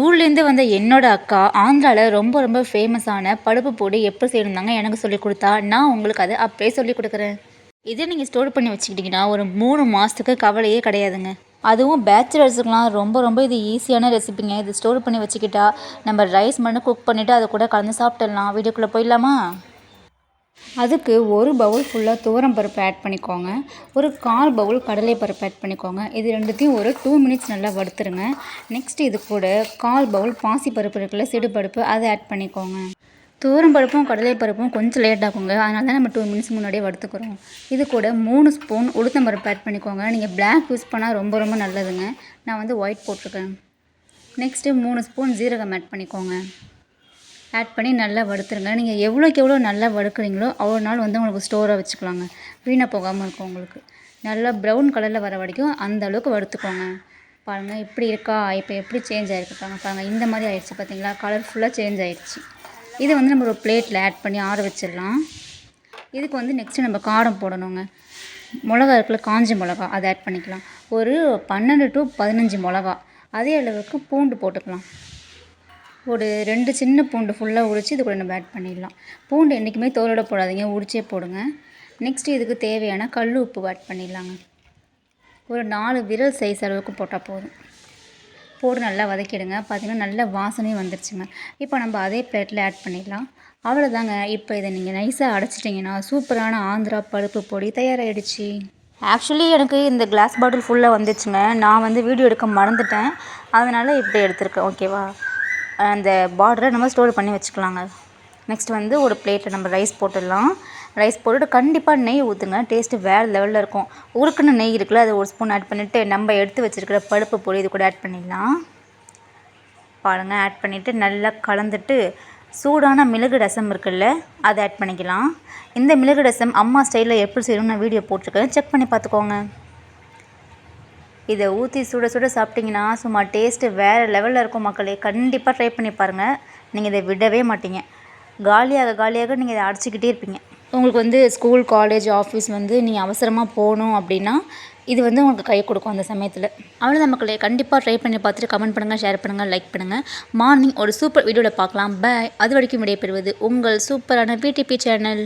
ஊர்லேருந்து வந்த என்னோட அக்கா ஆந்திராவில் ரொம்ப ரொம்ப ஃபேமஸான பருப்பு போடு எப்படி செய்யணுந்தாங்க எனக்கு சொல்லி கொடுத்தா. நான் உங்களுக்கு அதை அப்படியே சொல்லி கொடுக்குறேன். இதை நீங்கள் ஸ்டோர் பண்ணி வச்சுக்கிட்டிங்கன்னா ஒரு மூணு மாதத்துக்கு கவலையே கிடையாதுங்க. அதுவும் பேச்சுலர்ஸுக்கெலாம் ரொம்ப ரொம்ப இது ஈஸியான ரெசிபிங்க இது ஸ்டோர் பண்ணி வச்சுக்கிட்டா நம்ம ரைஸ் மட்டும் குக் பண்ணிவிட்டு அதை கூட கலந்து சாப்பிட்டுடலாம். வீடியோக்குள்ளே போயிடலாமா? அதுக்கு ஒரு பவுல் ஃபுல்லாக துவரம் பருப்பு ஆட் பண்ணிக்கோங்க. ஒரு கால் பவுல் கடலை பருப்பு ஆட் பண்ணிக்கோங்க. இது ரெண்டுத்தையும் ஒரு டூ மினிட்ஸ் நல்லா வறுத்துருங்க. நெக்ஸ்ட் இது கூட கால் பவுல் பாசி பருப்பு இருக்குல்ல சிடு பருப்பு அதை ஆட் பண்ணிக்கோங்க. துவரம் பருப்பும் கடலை பருப்பும் கொஞ்சம் லேட் ஆகுங்க. அதனால தான் நம்ம டூ மினிட்ஸ் முன்னாடியே வறுத்துக்கிறோம். இது கூட மூணு ஸ்பூன் உளுத்தம் பருப்பு ஆட் பண்ணிக்கோங்க. நீங்கள் பிளாக் யூஸ் பண்ணால் ரொம்ப ரொம்ப நல்லதுங்க. நான் வந்து ஒயிட் போட்டிருக்கேன். நெக்ஸ்ட்டு மூணு ஸ்பூன் ஜீரகம் ஆட் பண்ணிக்கோங்க. ஆட் பண்ணி நல்லா வறுத்துருங்க. நீங்கள் எவ்வளோக்கு எவ்வளோ நல்லா வறுக்குறீங்களோ அவ்வளோ நாள் வந்து உங்களுக்கு ஸ்டோராக வச்சுக்கலாங்க. வீணாக போகாமல் இருக்கும் உங்களுக்கு. நல்லா ப்ரௌன் கலரில் வர வரைக்கும் அந்த அளவுக்கு வறுத்துக்கோங்க. பாருங்கள் இப்படி இருக்கா? இப்போ எப்படி சேஞ்ச் ஆகிருக்கு பாருங்கள் பாருங்கள் இந்த மாதிரி ஆயிடுச்சு பார்த்தீங்களா? கலர் ஃபுல்லாக சேஞ்ச் ஆயிடுச்சு. இதை வந்து நம்ம ஒரு பிளேட்டில் ஆட் பண்ணி ஆற வச்சிடலாம். இதுக்கு வந்து நெக்ஸ்ட்டு நம்ம காரம் போடணுங்க. மிளகா இருக்குல்ல காஞ்ச மிளகா அதை ஆட் பண்ணிக்கலாம். ஒரு பன்னெண்டு டு பதினஞ்சு மிளகா. அதே அளவுக்கு பூண்டு போட்டுக்கலாம். ஒரு ரெண்டு சின்ன பூண்டு ஃபுல்லாக உரித்து இது கூட நம்ம ஆட் பண்ணிடலாம். பூண்டு என்றைக்குமே தோலோட போடாதீங்க உரிச்சே போடுங்க. நெக்ஸ்ட்டு இதுக்கு தேவையான கல் உப்பு ஆட் பண்ணிடலாங்க. ஒரு நாலு விரல் சைஸ் அளவுக்கு போட்டால் போதும். போட்டு நல்லா வதக்கிடுங்க. பார்த்திங்கன்னா நல்ல வாசனையும் வந்துருச்சுங்க. இப்போ நம்ம அதே பிளேட்டில் ஆட் பண்ணிடலாம். அவ்வளோதாங்க இப்போ இதை நீங்கள் நைஸாக அடைச்சிட்டிங்கன்னா சூப்பரான ஆந்திரா பருப்பு பொடி தயாராகிடுச்சு ஆக்சுவலி எனக்கு இந்த கிளாஸ் பாட்டில் ஃபுல்லாக வந்துச்சுங்க. நான் வந்து வீடியோ எடுக்க மறந்துட்டேன். அதனால் இப்படி எடுத்திருக்கேன். ஓகேவா அந்த பார்டரை நம்ம ஸ்டோர் பண்ணி வச்சுக்கலாங்க. நெக்ஸ்ட் வந்து ஒரு பிளேட்டில் நம்ம ரைஸ் போட்டுடலாம். ரைஸ் போட்டுட்டு கண்டிப்பாக நெய் ஊற்றுங்க டேஸ்ட்டு வேறு லெவலில் இருக்கும். உருக்குன்னு நெய் இருக்குல்ல அதை ஒரு ஸ்பூன் ஆட் பண்ணிவிட்டு நம்ம எடுத்து வச்சுருக்கிற பருப்பு பொடி இது கூட ஆட் பண்ணிடலாம். பாருங்கள் ஆட் பண்ணிவிட்டு நல்லா கலந்துட்டு சூடான மிளகு ரசம் இருக்குல்ல அதை ஆட் பண்ணிக்கலாம். இந்த மிளகு ரசம் அம்மா ஸ்டைலில் எப்படி செய்யணும்னு நான் வீடியோ போட்டிருக்கேன். செக் பண்ணி பார்த்துக்கோங்க. இதை ஊற்றி சுட சுட சாப்பிட்டிங்கன்னா சும்மா டேஸ்ட்டு வேறு லெவலில் இருக்கும் மக்களே. கண்டிப்பாக ட்ரை பண்ணி பாருங்கள் நீங்கள் இதை விடவே மாட்டீங்க. காலியாக காலியாக நீங்கள் இதை அடிச்சுக்கிட்டே இருப்பீங்க. உங்களுக்கு வந்து ஸ்கூல் காலேஜ் ஆஃபீஸ் வந்து நீங்கள் அவசரமாக போகணும் அப்படின்னா இது வந்து உங்களுக்கு கை கொடுக்கும் அந்த சமயத்தில். அவ்வளோதான் மக்களே. கண்டிப்பாக ட்ரை பண்ணி பார்த்துட்டு கமெண்ட் பண்ணுங்கள் ஷேர் பண்ணுங்கள் லைக் பண்ணுங்கள் மார்னிங் ஒரு சூப்பர் வீடியோவில் பார்க்கலாம். பை அது வரைக்கும் விடைபெறுவது உங்கள் சூப்பரான பிடிபி சேனல்